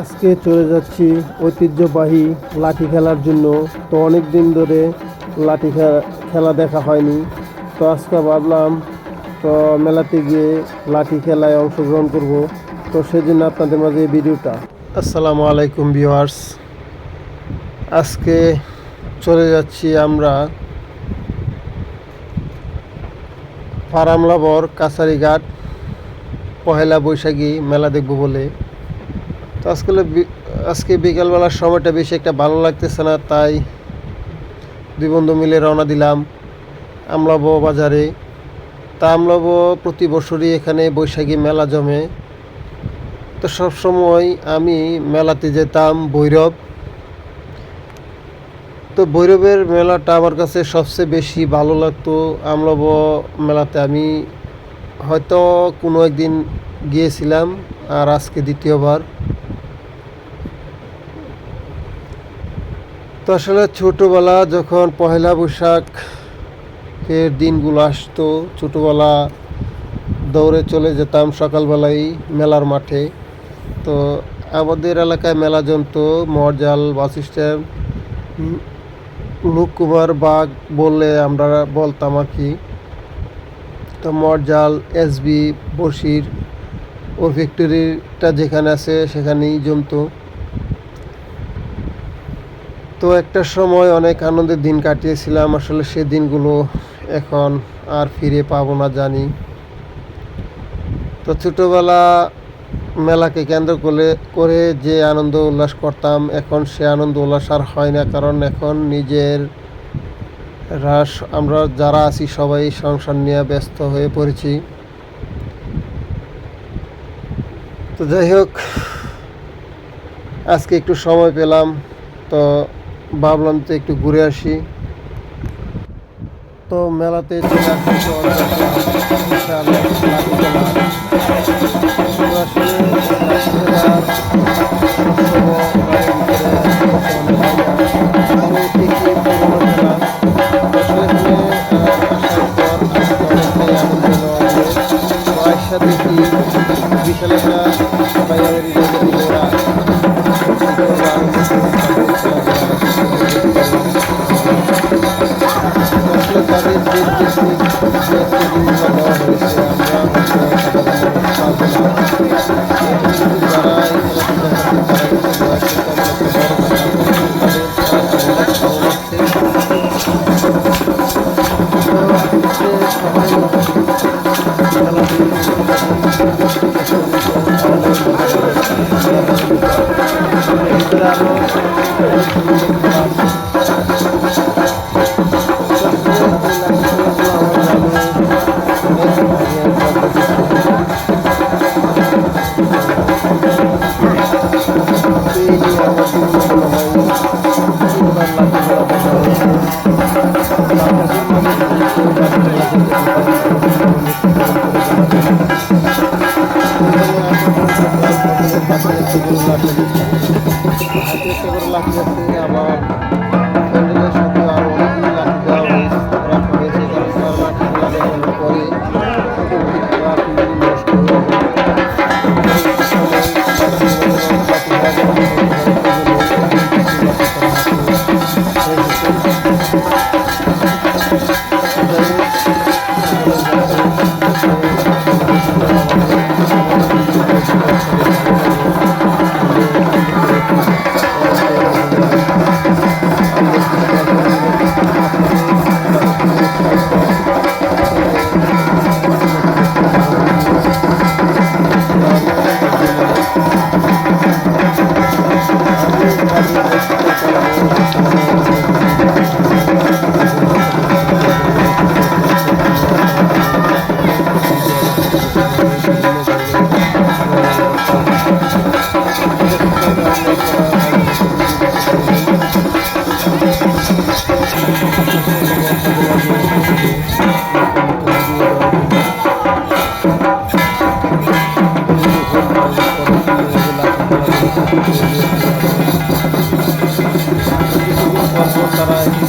আজকে চলে যাচ্ছি ঐতিহ্যবাহী লাঠি খেলার জন্য। তো অনেক দিন ধরে লাঠি খেলা দেখা হয়নি। তো আজকে ভাবলাম, তো মেলাতে গিয়ে লাঠি খেলায় অংশগ্রহণ করব। তো সেজন্য আপনাদের মাঝে এই ভিডিওটা। আসসালামু আলাইকুম ভিউয়ার্স। আজকে চলে যাচ্ছি আমরা ফারামলাবর কাছারিঘাট, পহেলা বৈশাখী মেলা দেখব বলে। তো আজকে বি- আজকে বিকালবেলার সময়টা বেশি একটা ভালো লাগতেছে না, তাই দুই বন্ধু মিলে রওনা দিলাম আমলাবো বাজারে। তা আমলাবো প্রতি বছরই এখানে বৈশাখী মেলা জমে। তো সবসময় আমি মেলাতে যেতাম ভৈরব। তো ভৈরবের মেলাটা আমার কাছে সবচেয়ে বেশি ভালো লাগতো আমলাব মেলাতে। আমি হয়তো কোনো একদিন গিয়েছিলাম, আর আজকে দ্বিতীয়বার। তো আসলে ছোটোবেলা যখন পহেলা বৈশাখ এর দিনগুলো আসতো, ছোটোবেলা দৌড়ে চলে যেতাম সকালবেলায় মেলার মাঠে। তো আমাদের এলাকায় মেলা জমতো মরজাল বাস স্ট্যান্ড লুকুমার বাগ বললে আমরা বলতাম আর কি। তো মরজাল এসবি বসির ওর ফ্যাক্টরিটা যেখানে আছে সেখানেই জমতো। তো একটা সময় অনেক আনন্দের দিন কাটিয়েছিলাম। আসলে সে দিনগুলো এখন আর ফিরে পাবো না জানি। তো ছোটোবেলা মেলাকে কেন্দ্র করে করে যে আনন্দ উল্লাস করতাম, এখন সে আনন্দ উল্লাস আর হয় না। কারণ এখন নিজের হ্রাস আমরা যারা আছি সবাই সংসার নিয়ে ব্যস্ত হয়ে পড়েছি। তো যাই হোক, আজকে একটু সময় পেলাম। তো ভাবলাম তো একটু ঘুরে আসি তো মেলাতে বিশাল খেলাধুলা আসলে আবার তারা একটি